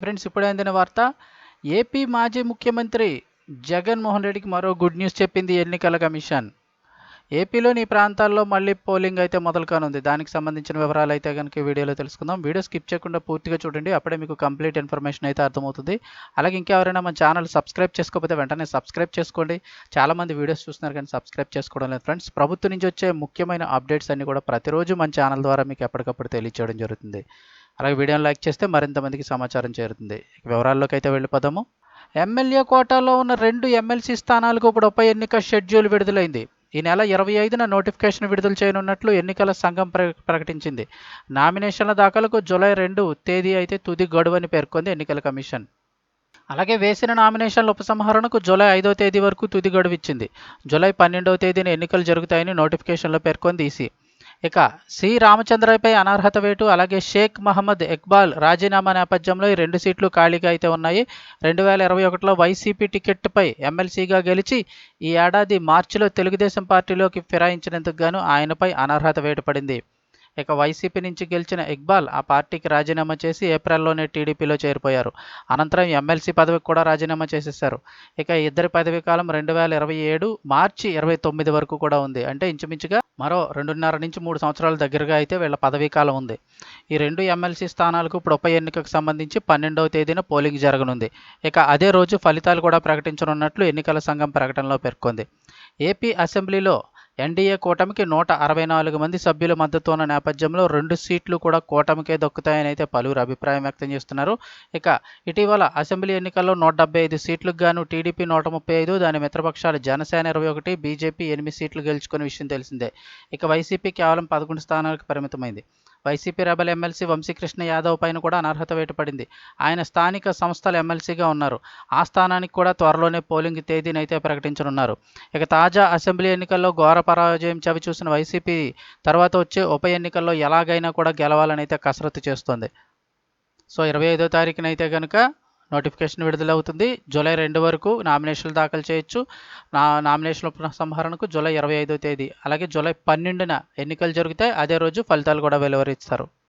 Friends ఇప్పుడే అందిన వార్త. ఏపీ మాజీ ముఖ్యమంత్రి జగన్మోహన్ రెడ్డికి మరో గుడ్ న్యూస్ చెప్పింది ఎన్నికల కమిషన్. ఏపీలోని ప్రాంతాల్లో మళ్ళీ పోలింగ్ అయితే మొదలు కానుంది. దానికి సంబంధించిన వివరాలు అయితే కనుక వీడియోలో తెలుసుకుందాం. వీడియో స్కిప్ చేయకుండా పూర్తిగా చూడండి. అప్పుడే మీకు కంప్లీట్ ఇన్ఫర్మేషన్ అయితే అర్థమవుతుంది. అలాగే ఇంకెవరైనా మన ఛానల్ సబ్స్క్రైబ్ చేసుకోకపోతే వెంటనే సబ్స్క్రైబ్ చేసుకోండి. చాలామంది వీడియోస్ చూస్తున్నారు కానీ సబ్స్క్రైబ్ చేసుకోవడం లేదు. ఫ్రెండ్స్ ప్రభుత్వం నుంచి వచ్చే ముఖ్యమైన అప్డేట్స్ అన్ని కూడా ప్రతిరోజు మన ఛానల్ ద్వారా మీకు ఎప్పటికప్పుడు తెలియచేయడం జరుగుతుంది. అలాగే వీడియోని లైక్ చేస్తే మరింత మందికి సమాచారం చేరుతుంది. వివరాల్లోకి అయితే వెళ్ళిపోదాము. ఎమ్మెల్యే కోటాలో ఉన్న రెండు ఎమ్మెల్సీ స్థానాలకు ఇప్పుడు ఉప ఎన్నిక షెడ్యూల్ విడుదలైంది. ఈ నెల ఇరవై ఐదున నోటిఫికేషన్ విడుదల చేయనున్నట్లు ఎన్నికల సంఘం ప్ర ప్రకటించింది. నామినేషన్ల దాఖలకు జూలై రెండు తేదీ అయితే తుది గడువని పేర్కొంది ఎన్నికల కమిషన్. అలాగే వేసిన నామినేషన్ల ఉపసంహరణకు జూలై ఐదో తేదీ వరకు తుది గడువు ఇచ్చింది జూలై పన్నెండవ తేదీన ఎన్నికలు జరుగుతాయని నోటిఫికేషన్లో పేర్కొంది ఈసీ. ఇక సి. రామచంద్రపై అనర్హత వేటు అలాగే షేక్ మహమ్మద్ ఇక్బాల్ రాజీనామా నేపథ్యంలో ఈ రెండు సీట్లు ఖాళీగా అయితే ఉన్నాయి. రెండు వేల ఇరవై ఒకటిలో వైసీపీ టికెట్పై ఎమ్మెల్సీగా గెలిచి ఈ ఏడాది మార్చిలో తెలుగుదేశం పార్టీలోకి ఫిరాయించినందుకు గాను ఆయనపై అనర్హత వేటు పడింది. ఇక వైసీపీ నుంచి గెలిచిన ఇక్బాల్ ఆ పార్టీకి రాజీనామా చేసి ఏప్రిల్లోనే టీడీపీలో చేరిపోయారు. అనంతరం ఎమ్మెల్సీ పదవికి కూడా రాజీనామా చేసేశారు. ఇక ఇద్దరి పదవీ కాలం రెండు వేల ఇరవై ఏడు మార్చి ఇరవై తొమ్మిది వరకు కూడా ఉంది. అంటే ఇంచుమించుగా మరో రెండున్నర నుంచి మూడు సంవత్సరాల దగ్గరగా అయితే వీళ్ళ పదవీ కాలం ఉంది. ఈ రెండు ఎమ్మెల్సీ స్థానాలకు ఇప్పుడు ఉప ఎన్నికకు సంబంధించి పన్నెండవ తేదీన పోలింగ్ జరగనుంది. ఇక అదే రోజు ఫలితాలు కూడా ప్రకటించనున్నట్లు ఎన్నికల సంఘం ప్రకటనలో పేర్కొంది. ఏపీ అసెంబ్లీలో ఎన్డీఏ కూటమికి నూట అరవై నాలుగు మంది సభ్యుల మద్దతు ఉన్న నేపథ్యంలో రెండు సీట్లు కూడా కూటమికే దక్కుతాయని అయితే పలువురు అభిప్రాయం వ్యక్తం చేస్తున్నారు. ఇక ఇటీవల అసెంబ్లీ ఎన్నికల్లో నూట డెబ్బై ఐదు సీట్లకు గాను టీడీపీ నూట ముప్పై ఐదు దాని మిత్రపక్షాలు జనసేన ఇరవై ఒకటి బీజేపీ ఎనిమిది సీట్లు గెలుచుకున్న విషయం తెలిసిందే. ఇక వైసీపీ కేవలం పదకొండు స్థానాలకు పరిమితమైంది. YCP rebel MLC Vamsikrishna Yadav పైన కూడా అనర్హత వేటుపడింది. ఆయన స్థానిక సంస్థల ఎమ్మెల్సీగా ఉన్నారు. ఆ స్థానానికి కూడా త్వరలోనే పోలింగ్ తేదీని అయితే ప్రకటించనున్నారు. ఇక తాజా అసెంబ్లీ ఎన్నికల్లో ఘోర పరాజయం చవి చూసిన వైసీపీ తర్వాత వచ్చే ఉప ఎన్నికల్లో ఎలాగైనా కూడా గెలవాలని అయితే కసరత్తు చేస్తోంది. సో ఇరవై ఐదో తారీఖునైతే కనుక నోటిఫికేషన్ విడుదలవుతుంది. జూలై రెండు వరకు నామినేషన్లు దాఖలు చేయొచ్చు. నా నామినేషన్ల సంహరణకు జూలై ఇరవై ఐదో తేదీ. అలాగే జూలై పన్నెండున ఎన్నికలు జరిగితే అదే రోజు ఫలితాలు కూడా వెలువరిస్తారు.